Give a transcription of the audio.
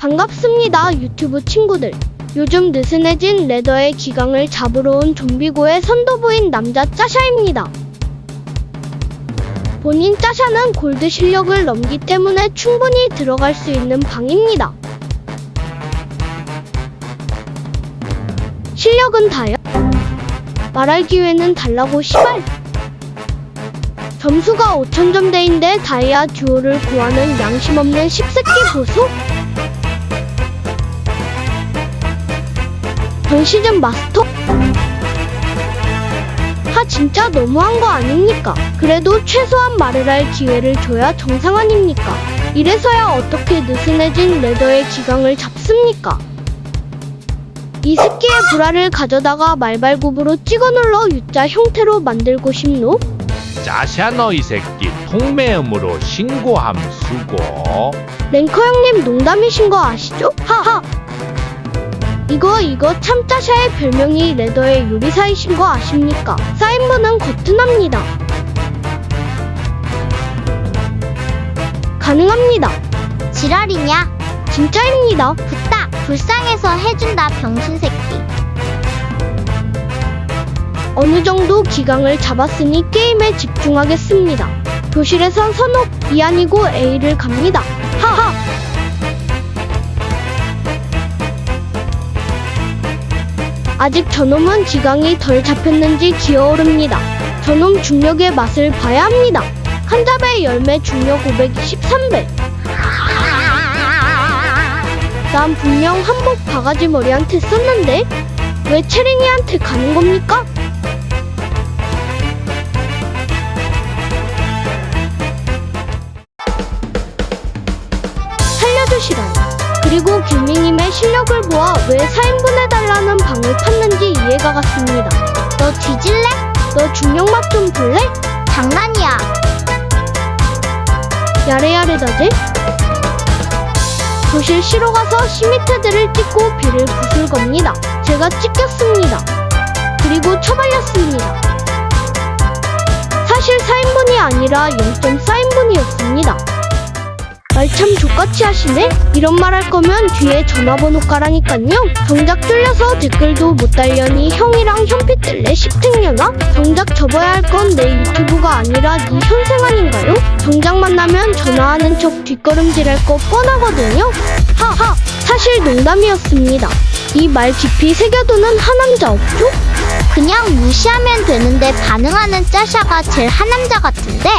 반갑습니다 유튜브 친구들 요즘 느슨해진 레더의 기강을 잡으러 온 좀비고의 선도부인 남자 짜샤입니다 본인 짜샤는 골드 실력을 넘기 때문에 충분히 들어갈 수 있는 방입니다 실력은 다요? 말할 기회는 달라고 시발 점수가 5천점대인데 다이아 듀오를 구하는 양심 없는 십새끼 보소? 전 시즌 마스터? 하 진짜 너무한 거 아닙니까? 그래도 최소한 말을 할 기회를 줘야 정상 아닙니까? 이래서야 어떻게 느슨해진 레더의 기강을 잡습니까? 이 새끼의 불화를 가져다가 말발굽으로 찍어 눌러 U자 형태로 만들고 싶노? 짜샤 너 이 새끼 통매음으로 신고함 수고 랭커 형님 농담이신 거 아시죠? 하하. 이거 이거 참 짜샤의 별명이 레더의 요리사이신 거 아십니까? 사인본은 거뜬합니다. 가능합니다. 지랄이냐? 진짜입니다. 붙다. 불쌍해서 해준다 병신 새끼. 어느 정도 기강을 잡았으니 게임에 집중하겠습니다. 교실에선 선옥, 이 아니고 A를 갑니다. 하하! 아직 저놈은 기강이 덜 잡혔는지 기어오릅니다. 저놈 중력의 맛을 봐야 합니다. 한 잡의 열매 중력 523배. 난 분명 한복 바가지 머리한테 썼는데 왜 채랭이한테 가는 겁니까? 살려주시라니. 그리고 길밍님의 실력을 보아 왜 4인분해달라는 방을 팠는지 이해가 갔습니다. 너 뒤질래? 너 중력 맛 좀 볼래? 장난이야. 야래야래다제? 교실 쉬러 가서 시미테드를 찍고 배를 부술 겁니다. 제가 찍혔습니다. 그리고 처발렸습니다. 사실 4인분이 아니라 0.4인분이었습니다. 말참 족같이 하시네? 이런 말 할 거면 뒤에 전화번호 까라니깐요. 정작 쫄려서 댓글도 못 달려니 형이랑 현피 뜰래 십택년아? 정작 접어야 할 건 내 유튜브가 아니라 네 현생 아닌가요? 정작 만나면 전화하는 척 뒷걸음질할 거 뻔하거든요. 하하, 사실 농담이었습니다. 이 말 깊이 새겨두는 하남자 없죠? 그냥 무시하면 되는데 반응하는 짜샤가 제일 하남자 같은데?